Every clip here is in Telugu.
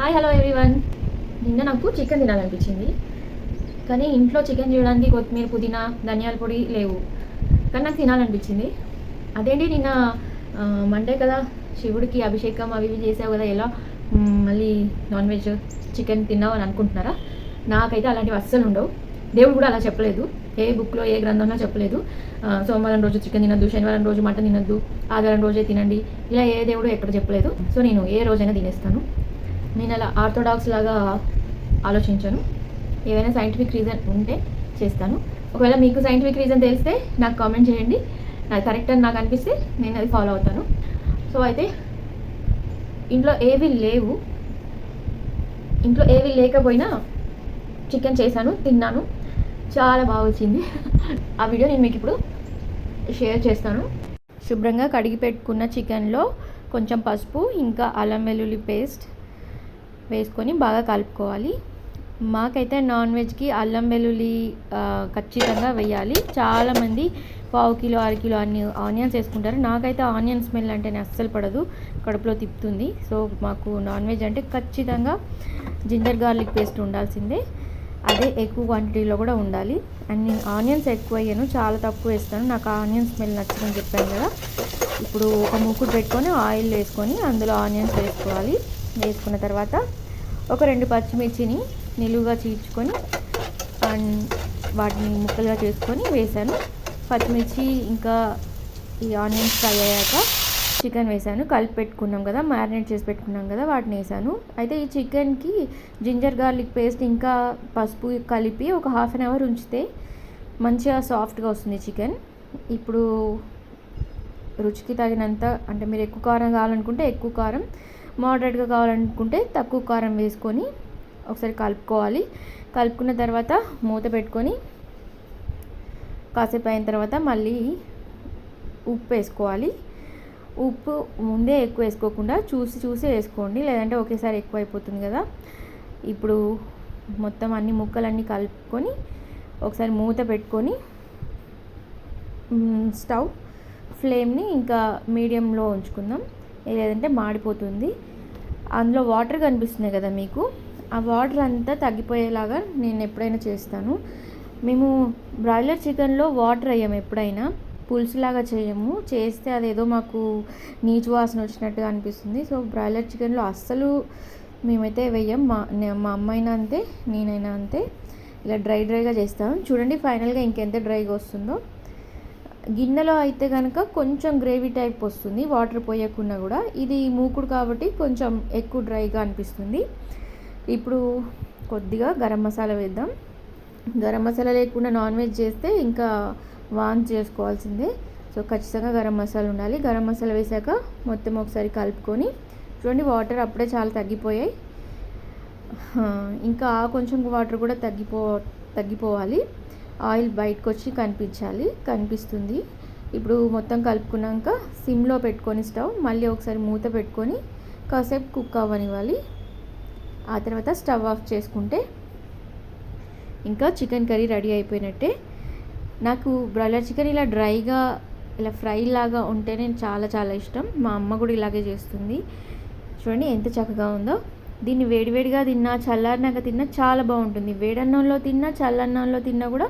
హాయ్ హలో ఎవ్రీవన్ నిన్న నాకు చికెన్ తినాలనిపించింది. కానీ ఇంట్లో చికెన్ చేయడానికి కొత్తిమీర పుదీనా ధనియాల పొడి లేవు. కానీ నాకు తినాలనిపించింది. అదేంటి నిన్న మండే కదా శివుడికి అభిషేకం అవి ఇవి చేసావు కదా ఎలా మళ్ళీ నాన్ వెజ్ చికెన్ తిన్నావు అని అనుకుంటున్నారా? నాకైతే అలాంటివి అస్సలు ఉండవు. దేవుడు కూడా అలా చెప్పలేదు. ఏ బుక్లో ఏ గ్రంథంలో చెప్పలేదు. సోమవారం రోజు చికెన్ తినద్దు శనివారం రోజు మటన్ తినద్దు ఆదివారం రోజే తినండి ఇలా ఏ దేవుడు ఎక్కడ చెప్పలేదు. సో నేను ఏ రోజైనా తినేస్తాను. నేను అలా ఆర్థోడాక్స్ లాగా ఆలోచించాను. ఏవైనా సైంటిఫిక్ రీజన్ ఉంటే చేస్తాను. ఒకవేళ మీకు సైంటిఫిక్ రీజన్ తెలిస్తే నాకు కామెంట్ చేయండి. నాకు కరెక్ట్ అని నాకు అనిపిస్తే నేను అది ఫాలో అవుతాను. సో అయితే ఇంట్లో ఏవి లేవు. ఇంట్లో ఏవి లేకపోయినా చికెన్ చేశాను తిన్నాను. చాలా బాగా వచ్చింది. ఆ వీడియో నేను మీకు ఇప్పుడు షేర్ చేస్తాను. శుభ్రంగా కడిగి పెట్టుకున్న చికెన్లో కొంచెం పసుపు ఇంకా అల్లం వెల్లుల్లి పేస్ట్ వేసుకొని బాగా కలుపుకోవాలి. మాకైతే నాన్ వెజ్కి అల్లం వెల్లుల్లి ఖచ్చితంగా వేయాలి. చాలామంది పావు కిలో అర కిలో అన్ని ఆనియన్స్ వేసుకుంటారు. నాకైతే ఆనియన్ స్మెల్ అంటేనే అస్సలు పడదు. కడుపులో తిప్పుతుంది. సో మాకు నాన్ వెజ్ అంటే ఖచ్చితంగా జింజర్ గార్లిక్ పేస్ట్ ఉండాల్సిందే. అదే ఎక్కువ క్వాంటిటీలో కూడా ఉండాలి. అండ్ నేను ఆనియన్స్ ఎక్కువ అయ్యాను చాలా తక్కువ వేస్తాను. నాకు ఆనియన్ స్మెల్ నచ్చదని చెప్పాను కదా. ఇప్పుడు ఒక మూకుడు పెట్టుకొని ఆయిల్ వేసుకొని అందులో ఆనియన్స్ వేసుకోవాలి. వేసుకున్న తర్వాత ఒక రెండు పచ్చిమిర్చిని నిలువుగా చీల్చుకొని అండ్ వాటిని ముక్కలుగా చేసుకొని వేసాను పచ్చిమిర్చి ఇంకా ఈ ఆనియన్స్ ఫ్రై అయ్యాక చికెన్ వేసాను కలిపి పెట్టుకున్నాం కదా మ్యారినేట్ చేసి పెట్టుకున్నాం కదా వాటిని వేసాను అయితే ఈ చికెన్కి జింజర్ గార్లిక్ పేస్ట్ ఇంకా పసుపు కలిపి ఒక హాఫ్ అన్ అవర్ ఉంచితే మంచిగా సాఫ్ట్గా వస్తుంది చికెన్. ఇప్పుడు రుచికి తగినంత అంటే మీరు ఎక్కువ కారం కావాలనుకుంటే ఎక్కువ కారం మోడరేట్గా కావాలనుకుంటే తక్కువ కారం వేసుకొని ఒకసారి కలుపుకోవాలి. కలుపుకున్న తర్వాత మూత పెట్టుకొని కాసేపు అయిన తర్వాత మళ్ళీ ఉప్పు వేసుకోవాలి. ఉప్పు ముందే ఎక్కువ వేసుకోకుండా చూసి చూసి వేసుకోండి. లేదంటే ఒకేసారి ఎక్కువ అయిపోతుంది కదా. ఇప్పుడు మొత్తం అన్ని ముక్కలన్నీ కలుపుకొని ఒకసారి మూత పెట్టుకొని స్టవ్ ఫ్లేమ్ని ఇంకా మీడియంలో ఉంచుకుందాం. లేదంటే మాడిపోతుంది. అందులో వాటర్ కనిపిస్తున్నాయి కదా మీకు. ఆ వాటర్ అంతా తగ్గిపోయేలాగా నేను ఎప్పుడైనా చేస్తాను. మేము బ్రాయిలర్ చికెన్లో వాటర్ వేయము ఎప్పుడైనా. పులుసులాగా చేయము. చేస్తే అదేదో మాకు నీచు వాసన వచ్చినట్టుగా అనిపిస్తుంది. సో బ్రాయిలర్ చికెన్లో అస్సలు మేమైతే వేయం. మా మా అమ్మైనా అంతే నేనైనా అంతే. ఇలా డ్రై డ్రైగా చేస్తాం చూడండి ఫైనల్గా ఇంకెంత డ్రైగా వస్తుందో. గిన్నెలో అయితే కనుక కొంచెం గ్రేవీ టైప్ వస్తుంది వాటర్ పోయకుండా కూడా. ఇది మూకుడు కాబట్టి కొంచెం ఎక్కువ డ్రైగా అనిపిస్తుంది. ఇప్పుడు కొద్దిగా గరం మసాలా వేద్దాం. గరం మసాలా లేకుండా నాన్ వెజ్ చేస్తే ఇంకా వాన్ చేసుకోవాల్సిందే. సో ఖచ్చితంగా గరం మసాలా ఉండాలి. గరం మసాలా వేసాక మొత్తం ఒకసారి కలుపుకొని చూడండి వాటర్ అప్పుడే చాలా తగ్గిపోయాయి. ఇంకా కొంచెం వాటర్ కూడా తగ్గిపో తగ్గిపోవాలి. ఆయిల్ బయటకు వచ్చి కనిపించాలి. కనిపిస్తుంది. ఇప్పుడు మొత్తం కలుపుకున్నాక సిమ్లో పెట్టుకొని స్టవ్ మళ్ళీ ఒకసారి మూత పెట్టుకొని కాసేపు కుక్ అవ్వనివ్వాలి. ఆ తర్వాత స్టవ్ ఆఫ్ చేసుకుంటే ఇంకా చికెన్ కర్రీ రెడీ అయిపోయినట్టే. నాకు బ్రాయిలర్ చికెన్ ఇలా డ్రైగా ఇలా ఫ్రై లాగా ఉంటేనే చాలా చాలా ఇష్టం. మా అమ్మ కూడా ఇలాగే చేస్తుంది. చూడండి ఎంత చక్కగా ఉందో. దీన్ని వేడివేడిగా తిన్నా చల్లారినాక తిన్నా చాలా బాగుంటుంది. వేడన్నంలో తిన్నా చల్లన్నంలో తిన్నా కూడా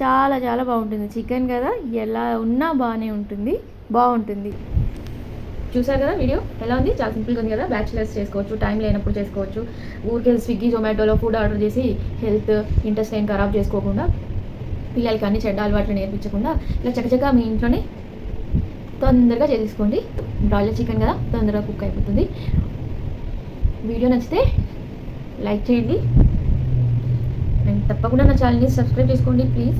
చాలా చాలా బాగుంటుంది. చికెన్ కదా ఎలా ఉన్నా బాగానే ఉంటుంది. బాగుంటుంది. చూసారు కదా వీడియో? ఎలా ఉంది? చాలా సింపుల్గా ఉంది కదా. బ్యాచిలర్స్ చేసుకోవచ్చు టైం లేనప్పుడు చేసుకోవచ్చు. ఊరికే స్విగ్గీ జొమాటోలో ఫుడ్ ఆర్డర్ చేసి హెల్త్ ఇంట్రెస్ట్ ఏం ఖరాబ్ చేసుకోకుండా పిల్లలకి అన్ని చెడ్డ అలవాట్లు నేర్పించకుండా ఇలా చక్కచక్క మీ ఇంట్లోనే తొందరగా చేసుకోండి బ్రాయిలర్ చికెన్ కదా తొందరగా కుక్ అయిపోతుంది. వీడియో నచ్చితే లైక్ చేయండి. అండ్ తప్పకుండా నా ఛానల్ని సబ్స్క్రైబ్ చేసుకోండి ప్లీజ్.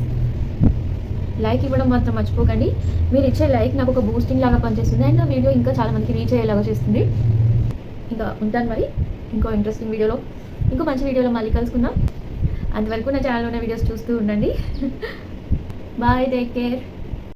లైక్ ఇవ్వడం మాత్రం మర్చిపోకండి. మీరు ఇచ్చే లైక్ నాకు ఒక బూస్టింగ్ లాగా పనిచేస్తుంది. అండ్ నా వీడియో ఇంకా చాలా మందికి రీచ్ అయ్యేలాగా చేస్తుంది. ఇంకా ఉంటాను మరి. ఇంకో ఇంట్రెస్టింగ్ వీడియోలో ఇంకో మంచి వీడియోలో మళ్ళీ కలుసుకుందాం. అంతవరకు నా ఛానల్లో ఉన్న వీడియోస్ చూస్తూ ఉండండి. Bye take care